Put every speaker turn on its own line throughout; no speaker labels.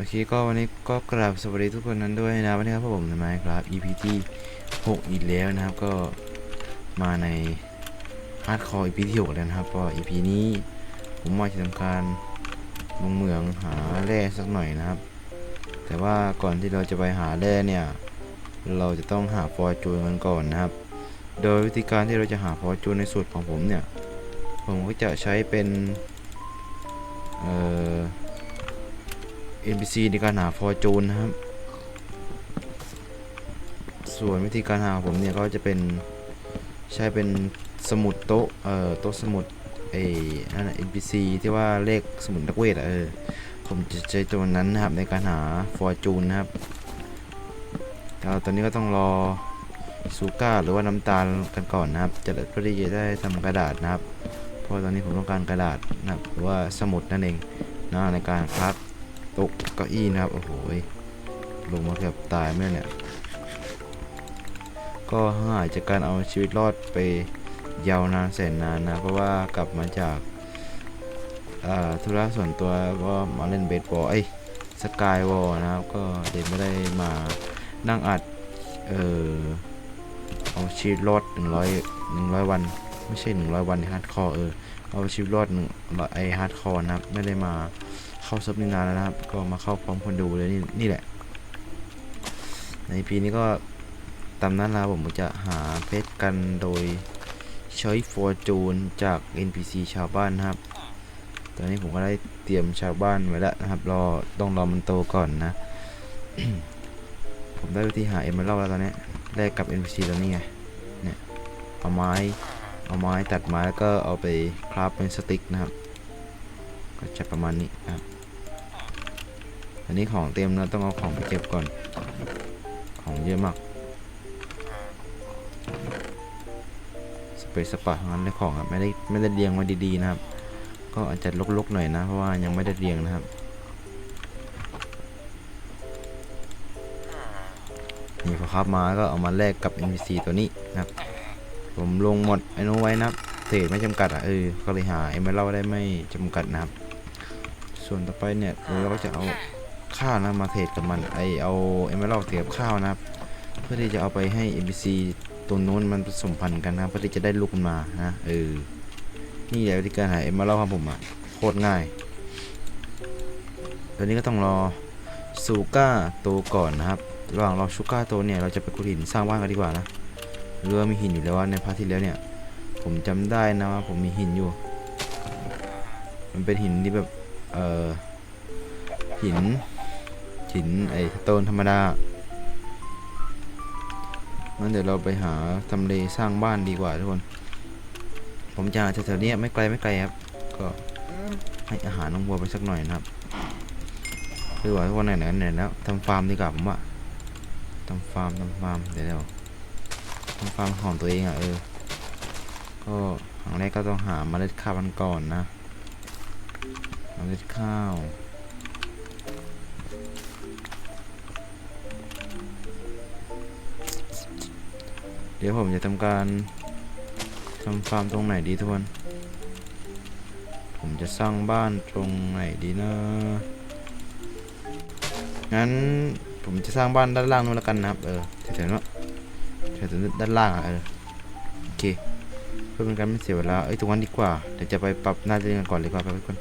โอเคก็วันนี้ก็กราบสวัสดีทุกคนนั้นด้วยนะวันนี้ครับผมในไมค์ครับ EP ที่6อีกแล้วนะครับก็มาในฮาร์ดคอร์ EP ที่6แล้วนะครับก็ EP นี้ผมมาจะทำการลงเหมืองหาแร่สักหน่อยนะครับ แต่ว่าก่อนที่เราจะไปหาแร่เนี่ย เราจะต้องหาฟอร์จูนกันก่อนนะครับ โดยวิธีการที่เราจะหาฟอร์จูนในสูตรของผมเนี่ย ผมก็จะใช้เป็นเอ่อ NPC ในการหาฟอร์จูนนะครับ ส่วนวิธีการหาผมเนี่ยก็จะเป็นใช้เป็นสมุดโต๊ะเอ่อโต๊ะสมุดไอ้นั่นน่ะ NPC ที่ว่าเลขสมุดนักเวทอะเออผมจะใช้ตัวนั้นนะครับในการหาฟอร์จูนนะครับแล้วตอนนี้ก็ต้องรอซูก้าหรือว่าน้ำตาลกันก่อนนะครับจะเพื่อที่จะได้ทำกระดาษนะครับ เพราะตอนนี้ผมต้องการกระดาษนะครับหรือว่าสมุดนั่นเองนะในการครับ ตกเก้าอี้นะครับ โอ้โหลงมาเกือบตายไม่เนี่ย ก็หายจากการเอาชีวิตรอดไปยาวนานแสนนานนะ เพราะว่ากลับมาจากธุระส่วนตัวก็มาเล่นเบสบอลเอ้ยสกายวอลนะครับ ก็เลยไม่ได้มานั่งอัด เออเอาชีวิตรอด100 100 วัน ไม่ใช่ 100 วันในฮาร์ดคอร์เออเอาชีวิตรอดหนึ่งไอฮาร์ดคอร์นะครับ ไม่ได้มา เข้าซับนินานแล้วนะครับ ก็มาเข้าพร้อมคนดูเลยนี่นี่แหละ ในปีนี้ก็ตามนั้นแล้วผมจะหาเพชรกันโดยใช้ฟอร์จูนจาก NPC ชาวบ้านนะครับ ตอนนี้ผมก็ได้เตรียมชาวบ้านไว้แล้วนะครับ รอต้องรอมันโตก่อนนะ ผมได้วิธีหาเอมเมอรัลแล้วตอนนี้แลกกับ NPC ตัวนี้ไง เนี่ย เอาไม้ เอาไม้ตัดไม้แล้วก็เอาไปคราฟเป็นสติ๊กนะครับ ก็จะประมาณนี้ครับ อันนี้ของเต็มแล้วต้องเอาของไปเก็บก่อน ของเยอะมาก สเปซสปะงั้นเลยของครับไม่ได้ไม่ได้เรียงมาดีๆนะครับ ก็อาจจะลกๆหน่อยนะเพราะว่ายังไม่ได้เรียงนะครับนี่พอครับมาก็เอามาแลกกับ NPC ตัวนี้นะครับ ผมลงหมดไอ้นู้นไว้นะครับเทรดไม่จำกัดอะเออก็เลยหาเอมเมอรัลได้ไม่จำกัดนะครับ ส่วนต่อไปเนี่ยเราก็จะเอา ข้าวนะมาเทรดกับมันไอเอาเอเมอรัลเทรดกับข้าวนะครับ เพื่อที่จะเอาไปให้ NPC ตัวนู้นมันผสมพันธุ์กันนะเพื่อที่จะได้ลูกมานะเออนี่แหละวิธีการหาเอเมอรัลของผมอะโคตรง่ายตอนนี้ก็ต้องรอซูก้าโตก่อนนะครับระหว่างรอชูก้าโตเนี่ยเราจะไปขุดหินสร้างบ้านกันดีกว่านะเรือมีหินอยู่แล้วในพาร์ทที่แล้วเนี่ย ผมจำได้นะว่าผมมีหินอยู่ มันเป็นหินที่แบบเอ่อหิน หินไอ้สโตนธรรมดางั้นเดี๋ยวเราไปหาทำเลสร้างบ้านดีกว่าทุกคน ผมจะหาแถวๆนี้ไม่ไกลไม่ไกลครับ ก็ให้อาหารน้องบัวไปสักหน่อยนะครับคือว่าทุกคนไหนๆไหนแล้วทำฟาร์มดีกว่าผมว่าทำฟาร์มทำฟาร์มเดี๋ยวเดี๋ยวทำฟาร์มของตัวเองอะเออ ก็อย่างแรกก็ต้องหาเมล็ดข้าวมันก่อนนะเมล็ดข้าว เดี๋ยวผมจะทำการทำฟาร์มตรงไหนดีทุกคน ผมจะสร้างบ้านตรงไหนดีนะ งั้นผมจะสร้างบ้านด้านล่างนู้นแล้วกันนะครับ เออแถวๆนั้นแถวๆด้านล่างอะเออโอเค เพื่อเป็นการไม่เสียเวลา เอ้ยตรงนั้นดีกว่า เดี๋ยวจะไปปรับหน้าดินกันก่อนเลยกว่าไปทุกคน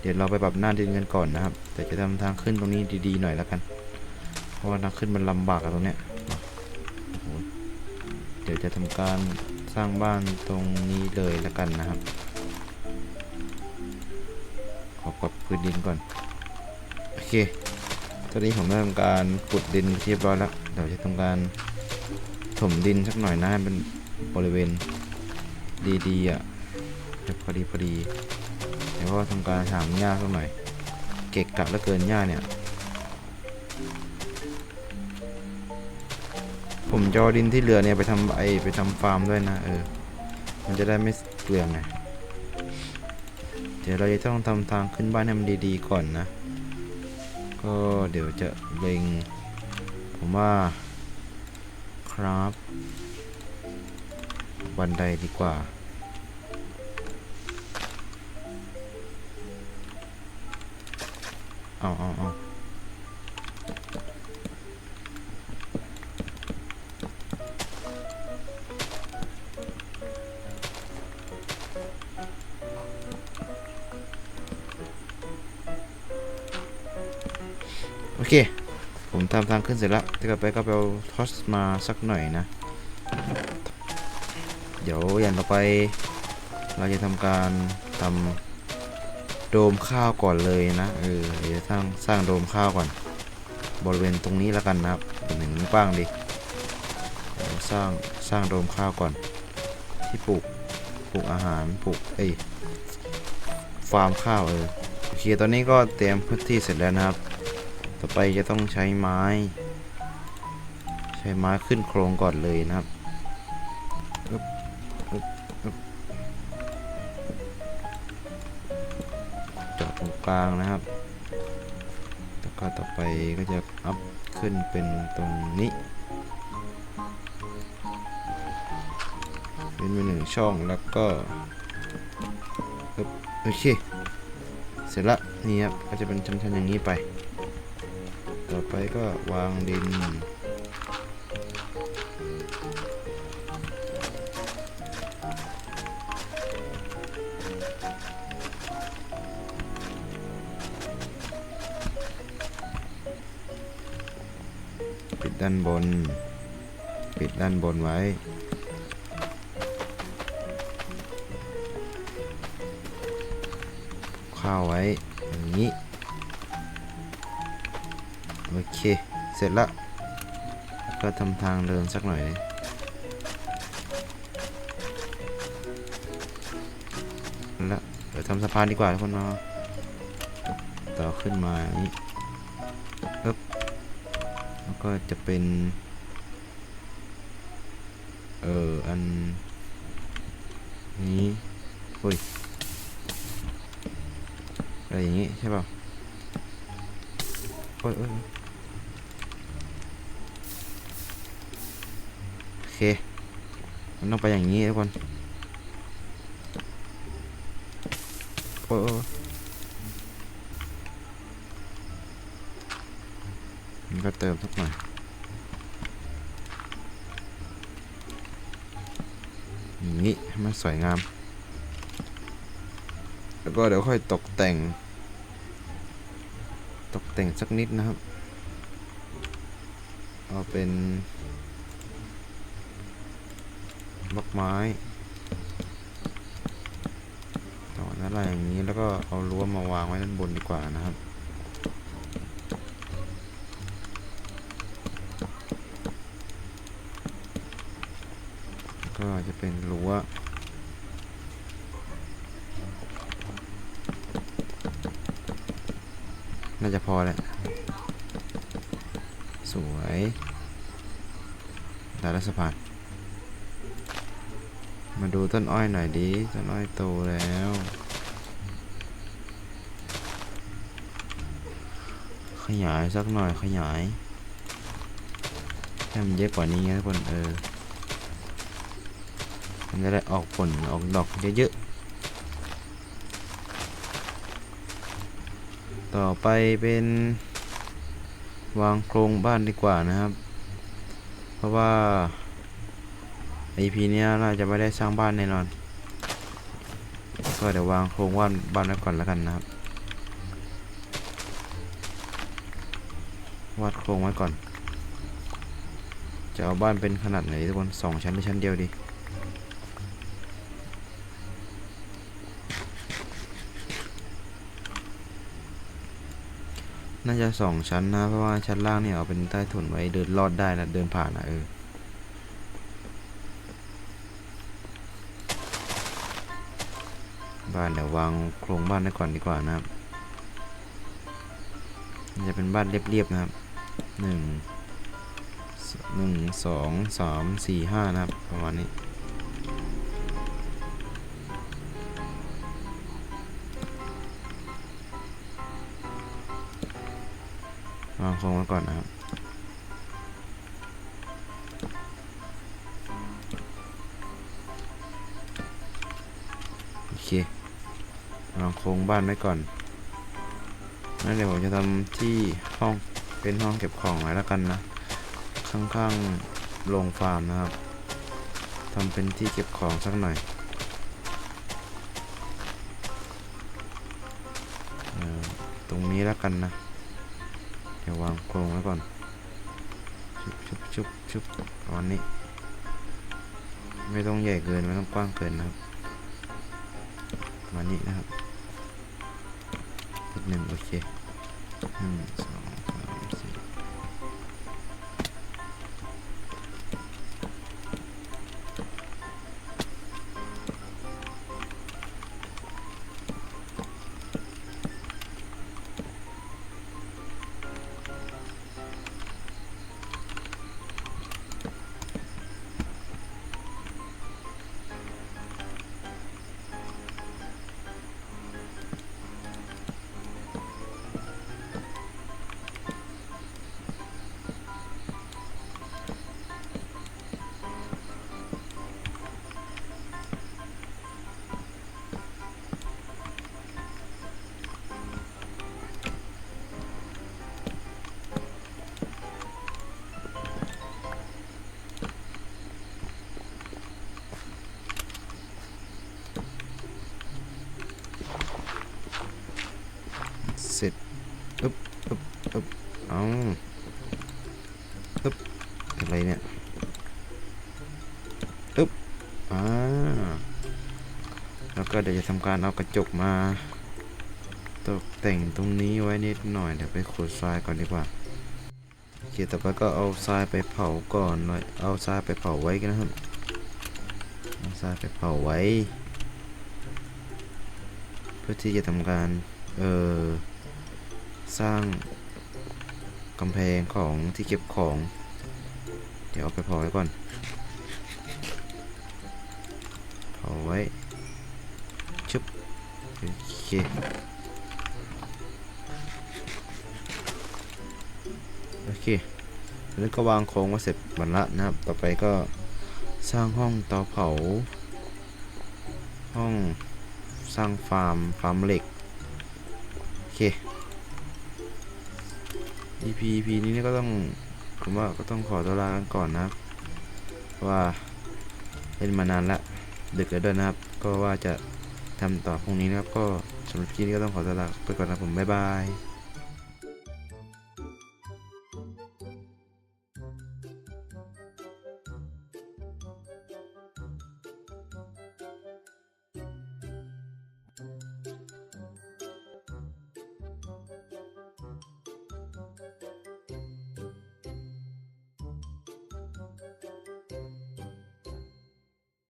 เดี๋ยวเราไปปรับหน้าดินกันก่อนนะครับ แต่จะทำทางขึ้นตรงนี้ดีๆหน่อยแล้วกัน เพราะว่าทางขึ้นมันลำบากอะตรงเนี้ย ดี๋ยวจะทำการสร้างบ้านตรงนี้เลยแล้วกันนะครับ ขอปรับพื้นดินก่อน โอเค ตอนนี้ผมได้ทำการขุดดินเรียบร้อยแล้วเดี๋ยวจะทำการถมดินสักหน่อยนะเป็นบริเวณดีๆอะแบบพอดีพอดีเดี๋ยวว่าทำการถางหญ้าสักหน่อย เกะกะแล้วเกินหญ้าเนี่ย ผมจะเอาดินที่เหลือเนี่ยไปทำไอไปทำฟาร์มด้วยนะเออ มันจะได้ไม่เปลืองไงเดี๋ยวเราจะต้องทำทางขึ้นบ้านให้มันดีๆก่อนนะ ก็เดี๋ยวจะเล็ง ผมว่าครับ บันไดดีกว่าเอาเอาเอา เคผมทำทางขึ้นเสร็จแล้วที่กลับไปก็ไปเอาทอสมาสักหน่อยนะ เดี๋ยวอย่างต่อไป เราจะทำการทำโดมข้าวก่อนเลยนะเออเดี๋ยวสร้างสร้างโดมข้าวก่อน บริเวณตรงนี้แล้วกันนะครับหนึ่งกว้างดีเดี๋ยวสร้างสร้างโดมข้าวก่อน ที่ปลูกปลูกอาหารปลูกเอ้ฟาร์มข้าวเออโอเคตอนนี้ก็เตรียมพื้นที่เสร็จแล้วนะครับ ต่อไปจะต้องใช้ไม้ ใช้ไม้ขึ้นโครงก่อนเลยนะครับอึ๊บอึ๊บอึ๊บเจาะตรงกลางนะครับแล้วก็ต่อไปก็จะอัพขึ้นเป็นตรงนี้เป็นไปหนึ่งช่องแล้วก็โอเค เสร็จละนี่ครับก็จะเป็นชั้นๆอย่างนี้ไป ต่อไปก็วางดิน ปิดด้านบน ปิดด้านบนไว้ข้าวไว้อย่างนี้ โอเค เสร็จแล้ว ก็ทำทางเดินสักหน่อยนึงแล้วเดี๋ยวทำสะพานดีกว่าทุกคนเนาะต่อขึ้นมาอย่างนี้ปึ๊บแล้วก็จะเป็น เอออัน นี้อุ้ยอะไรอย่างงี้ใช่ป่ะโอ้ยโอ้ย เค มันต้องไปอย่างนี้ทุกคนโอ้ยโอ้ยมันก็เติมสักหน่อยอย่างนี้ให้มันสวยงาม แล้วก็เดี๋ยวค่อยตกแต่ง ตกแต่งสักนิดนะครับ เอาเป็น บล็อกไม้ต่อหน้าลายอย่างนี้แล้วก็เอารั้วมาวางไว้ด้านบนดีกว่านะครับก็จะเป็นรั้วน่าจะพอแหละสวยดารัสะพาน มาดูต้นอ้อยหน่อยดิ ต้นอ้อยโตแล้ว ขยายสักหน่อยขยายให้มันเยอะกว่านี้นะทุกคนเออ มันจะได้ออกผลออกดอกเยอะๆ ต่อไปเป็นวางโครงบ้านดีกว่านะครับ เพราะว่า EP เนี้น่าจะไม่ได้สร้างบ้านแน่นอน ก็เดี๋ยววางโครงบ้านบ้านไว้ก่อนแล้วกันนะครับ วาดโครงไว้ก่อน จะเอาบ้านเป็นขนาดไหนทุกคนสองชั้นหรือชั้นเดียวดีน่าจะสองชั้นนะเพราะว่าชั้นล่างเนี่ยเอาเป็นใต้ถุนไว้เดินลอดได้นะเดินผ่านนะเออ บ้านเดี๋ยววางโครงบ้านไว้ก่อนดีกว่านะครับจะเป็นบ้านเรียบๆนะครับหนึ่งหนึ่งสองสามสี่ห้านะครับประมาณนี้วางโครงไว้ก่อนนะครับโอเค วางโครงบ้านไว้ก่อนงั้นเดี๋ยวผมจะทำที่ห้องเป็นห้องเก็บของไว้แล้วกันนะ ข้างๆโรงฟาร์มนะครับทำเป็นที่เก็บของสักหน่อยออตรงนี้แล้วกันนะ เดี๋ยววางโครงไว้ก่อน ชุบชุบชุบชุบตอนนี้ ไม่ต้องใหญ่เกิน ไม่ต้องกว้างเกินนะครับ มานี้นะครับ หนึ่งโอเคหนึ่งสองสาม อึ๊บอึ๊บอึ๊บเอาอึ๊บอะไรเนี่ยอึ๊บอ่าแล้วก็เดี๋ยวจะทำการเอากระจกมา ตกแต่งตรงนี้ไว้นิดหน่อยเดี๋ยวไปขูดทรายก่อนดีกว่าโอเคต่อไปก็เอาทรายไปเผาก่อนหน่อยเอาทรายไปเผาไว้กันนะครับเอาทรายไปเผาไว้ เพื่อที่จะทำการเอ่อ สร้างกำแพงของที่เก็บของ เดี๋ยวเอาไปเผาไว้ก่อนเผาไว้ชึบโอเคโอเคแล้วก็วางโครงไว้เสร็จหมดละนะครับ ต่อไปก็สร้างห้องเตาเผา ห้องสร้างฟาร์มฟาร์มเหล็ก โอเค EP EP นี้ก็ต้องผมว่าก็ต้องขอตัวลากันก่อนนะครับว่าเล่นมานานละดึกแล้วด้วยนะครับ ก็ว่าจะทำต่อพรุ่งนี้นะครับ ก็สำหรับคลิปนี้ก็ต้องขอตัวลาไปก่อนนะผมบ๊ายบาย